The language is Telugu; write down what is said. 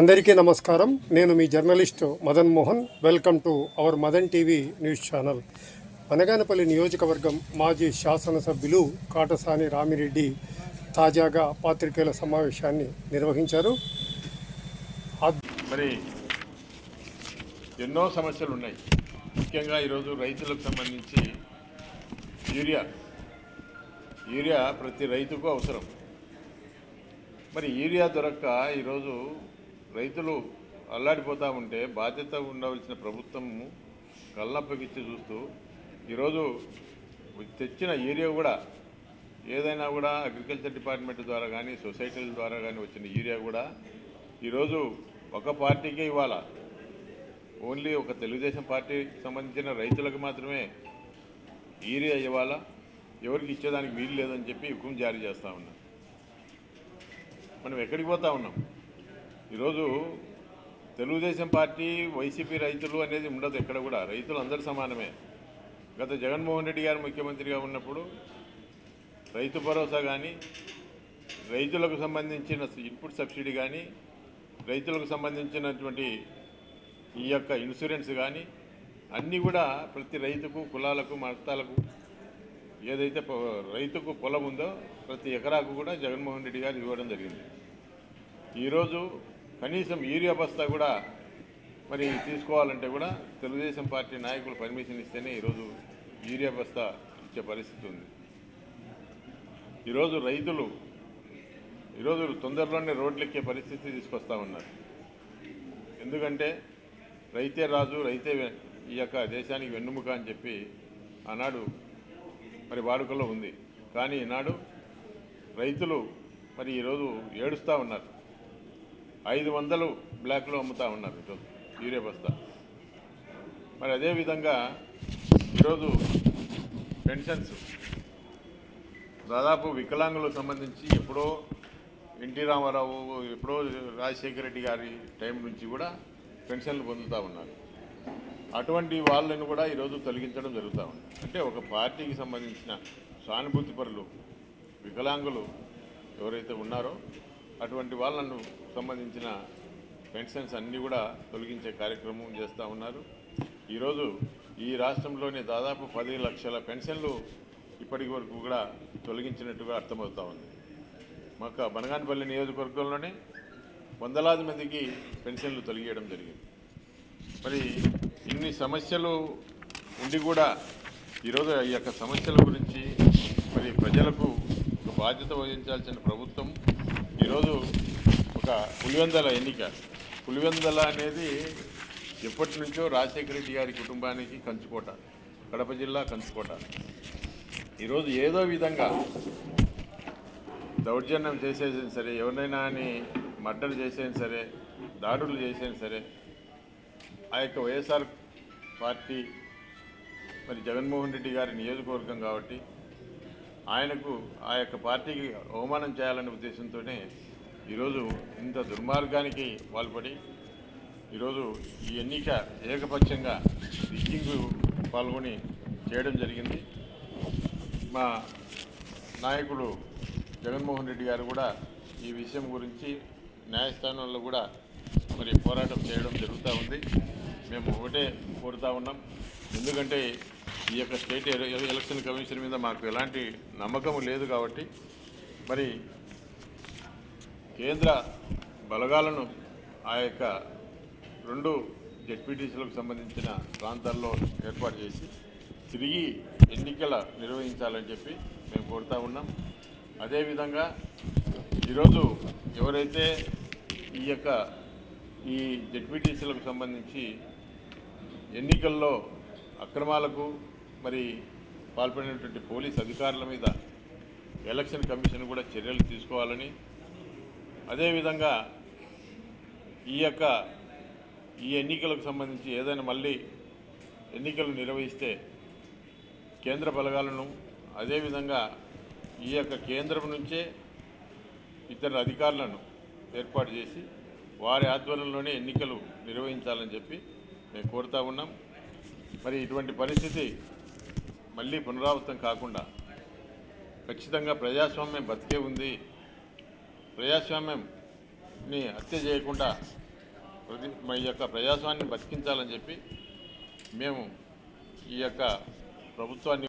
అందరికీ నమస్కారం. నేను మీ journalist Madan Mohan. Welcome to our Madan TV news channel. Anaganapalli నియోజకవర్గం మాజీ శాసనసభ్యులు కాటసాని రామిరెడ్డి తాజాగా పాత్రికేయుల సమావేశాన్ని నిర్వహించారు. మరి ఎన్నో సమస్యలు ఉన్నాయి. ముఖ్యంగా ఈరోజు రైతులకు సంబంధించి యూరియా. యూరియా ప్రతి రైతుకు అవసరం. మరి యూరియా దొరక్క ఈరోజు రైతులు అల్లాడిపోతూ ఉంటే బాధ్యత ఉండవలసిన ప్రభుత్వం కళ్ళప్పగిచ్చి చూస్తూ ఈరోజు తెచ్చిన యూరియా కూడా ఏదైనా కూడా అగ్రికల్చర్ డిపార్ట్మెంట్ ద్వారా కానీ సొసైటీల ద్వారా కానీ వచ్చిన యూరియా కూడా ఈరోజు ఒక పార్టీకే ఇవ్వాలా? ఓన్లీ ఒక తెలుగుదేశం పార్టీకి సంబంధించిన రైతులకు మాత్రమే యూరియా ఇవ్వాలా? ఎవరికి ఇచ్చేదానికి వీలు లేదని చెప్పి హుకుం జారీ చేస్తూ ఉన్నాం. మనం ఎక్కడికి పోతా ఉన్నాం? ఈరోజు తెలుగుదేశం పార్టీ వైసీపీ రైతులు అనేది ఉండదు ఎక్కడ కూడా. రైతులు అందరు సమానమే. గత జగన్మోహన్ రెడ్డి గారు ముఖ్యమంత్రిగా ఉన్నప్పుడు రైతు భరోసా కానీ రైతులకు సంబంధించిన ఇన్పుట్ సబ్సిడీ కానీ రైతులకు సంబంధించినటువంటి ఈ యొక్క ఇన్సూరెన్స్ కానీ అన్నీ కూడా ప్రతి రైతుకు కులాలకు మతాలకు ఏదైతే రైతుకు పొలం ఉందో ప్రతి ఎకరాకు కూడా జగన్మోహన్ రెడ్డి గారు ఇవ్వడం జరిగింది. ఈరోజు కనీసం యూరియా బస్తా కూడా మరి తీసుకోవాలంటే కూడా తెలుగుదేశం పార్టీ నాయకులు పర్మిషన్ ఇస్తేనే ఈరోజు యూరియా బస్తా ఇచ్చే పరిస్థితి ఉంది. ఈరోజు రైతులు ఈరోజు తొందరలోనే రోడ్లెక్కే పరిస్థితి తీసుకొస్తా ఉన్నారు. ఎందుకంటే రైతే రాజు రైతే ఈ యొక్క దేశానికి వెన్నుముక అని చెప్పి ఆనాడు మరి వాడుకలో ఉంది. కానీ ఈనాడు రైతులు మరి ఈరోజు ఏడుస్తూ ఉన్నారు. ఐదు వందలు బ్లాక్లో అమ్ముతా ఉన్నారు ఈరోజు యూరియా బస్తా. మరి అదేవిధంగా ఈరోజు పెన్షన్స్. దాదాపు వికలాంగులకు సంబంధించి ఎప్పుడో ఎన్టీ రామారావు ఎప్పుడో రాజశేఖర రెడ్డి గారి టైం నుంచి కూడా పెన్షన్లు పొందుతూ ఉన్నారు. అటువంటి వాళ్ళని కూడా ఈరోజు తొలగించడం జరుగుతూ ఉంది. అంటే ఒక పార్టీకి సంబంధించిన సానుభూతి పరులు వికలాంగులు ఎవరైతే ఉన్నారో అటువంటి వాళ్ళను సంబంధించిన పెన్షన్స్ అన్నీ కూడా తొలగించే కార్యక్రమం చేస్తూ ఉన్నారు. ఈరోజు ఈ రాష్ట్రంలోని దాదాపు పది లక్షల పెన్షన్లు ఇప్పటి వరకు కూడా తొలగించినట్టుగా అర్థమవుతా ఉంది. మాకు బనగానపల్లి నియోజకవర్గంలోనే వందలాది మందికి పెన్షన్లు తొలగియడం జరిగింది. మరి ఇన్ని సమస్యలు ఉండి కూడా ఈరోజు ఈ యొక్క సమస్యల గురించి మరి ప్రజలకు ఒక బాధ్యత వహించాల్సిన ప్రభుత్వం ఈరోజు ఒక పులివెందల ఎన్నిక. పులివెందల అనేది ఎప్పటి నుంచో రాజశేఖర రెడ్డి గారి కుటుంబానికి కంచుకోట కడప జిల్లా కంచుకోట. ఈరోజు ఏదో విధంగా దౌర్జన్యం చేసేసిన సరే ఎవరినైనా అని మర్డర్ చేసేది సరే దాడులు చేసేది సరే ఆ యొక్క వైఎస్ఆర్ పార్టీ మరి జగన్మోహన్ రెడ్డి గారి నియోజకవర్గం కాబట్టి ఆయనకు ఆ యొక్క పార్టీకి అవమానం చేయాలనే ఉద్దేశంతోనే ఈరోజు ఇంత దుర్మార్గానికి పాల్పడి ఈరోజు ఈ ఎన్నిక ఏకపక్షంగా రిగ్గింగ్ పాల్గొని చేయడం జరిగింది. మా నాయకుడు జగన్మోహన్ రెడ్డి గారు కూడా ఈ విషయం గురించి న్యాయస్థానంలో కూడా మరి పోరాటం చేయడం జరుగుతూ ఉంది. మేము ఒకటే కోరుతా ఉన్నాం. ఎందుకంటే ఈ యొక్క స్టేట్ ఎలక్షన్ కమిషన్ మీద మాకు ఎలాంటి నమ్మకం లేదు కాబట్టి మరి కేంద్ర బలగాలను ఆ యొక్క రెండు జడ్పీటీసీలకు సంబంధించిన ప్రాంతాల్లో ఏర్పాటు చేసి తిరిగి ఎన్నికల నిర్వహించాలని చెప్పి మేము కోరుతా ఉన్నాం. అదేవిధంగా ఈరోజు ఎవరైతే ఈ యొక్క ఈ జడ్పీటీసీలకు సంబంధించి ఎన్నికల్లో అక్రమాలకు మరి పాల్పడినటువంటి పోలీస్ అధికారుల మీద ఎలక్షన్ కమిషన్ కూడా చర్యలు తీసుకోవాలని అదేవిధంగా ఈ యొక్క ఈ ఎన్నికలకు సంబంధించి ఏదైనా మళ్ళీ ఎన్నికలు నిర్వహిస్తే కేంద్ర బలగాలను అదేవిధంగా ఈ యొక్క కేంద్రం నుంచే ఇతర అధికారులను ఏర్పాటు చేసి వారి ఆధ్వర్యంలోనే ఎన్నికలు నిర్వహించాలని చెప్పి మేము కోరుతా ఉన్నాం. మరి ఇటువంటి పరిస్థితి మళ్ళీ పునరావృతం కాకుండా ఖచ్చితంగా ప్రజాస్వామ్యం బతికే ఉంది. ప్రజాస్వామ్యంని హత్య చేయకుండా ప్రతి మా ఈ యొక్క ప్రజాస్వామ్యాన్ని బతికించాలని చెప్పి మేము ఈ యొక్క ప్రభుత్వాన్ని